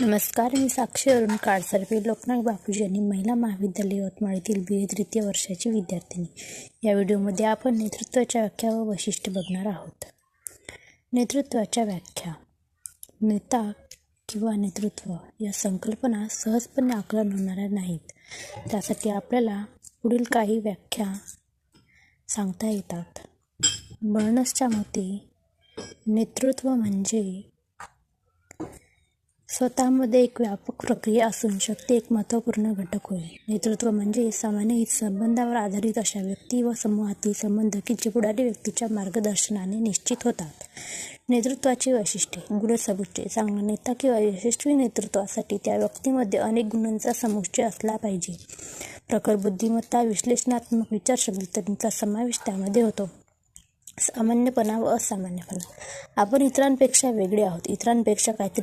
नमस्कार मी साक्षी अरुण काळसरपे लोकनाथ बापूजी यांनी महिला महाविद्यालय यवतमाळ येथील बी ए तृतीय वर्षाची विद्यार्थिनी. या व्हिडिओमध्ये आपण नेतृत्वाच्या व्याख्या व वैशिष्ट्य बघणार आहोत. नेतृत्वाच्या व्याख्या. नेता किंवा नेतृत्व या संकल्पना सहजपणे आकलन होणाऱ्या नाहीत. त्यासाठी आपल्याला पुढील काही व्याख्या सांगता येतात. बर्नसच्या मते नेतृत्व म्हणजे स्वतःमध्ये एक व्यापक प्रक्रिया असून शक्ती एक महत्त्वपूर्ण घटक होय. नेतृत्व म्हणजे सामान्य हित संबंधावर आधारित अशा व्यक्ती व समूहातील संबंध की जे व्यक्तीच्या मार्गदर्शनाने निश्चित होतात. नेतृत्वाची वैशिष्ट्ये. गुणसमुच्चय चांगला नेता किंवा यशस्वी नेतृत्वासाठी त्या व्यक्तीमध्ये अनेक गुणांचा समुच्चय असला पाहिजे. प्रखर बुद्धिमत्ता विश्लेषणात्मक विचारशक्ती इत्यादींचा समावेश त्यामध्ये होतो. सामान्यपणा व असामान्यपणा. आपण इतरांपेक्षा वेगळे आहोत. इतरांपेक्षा काहीतरी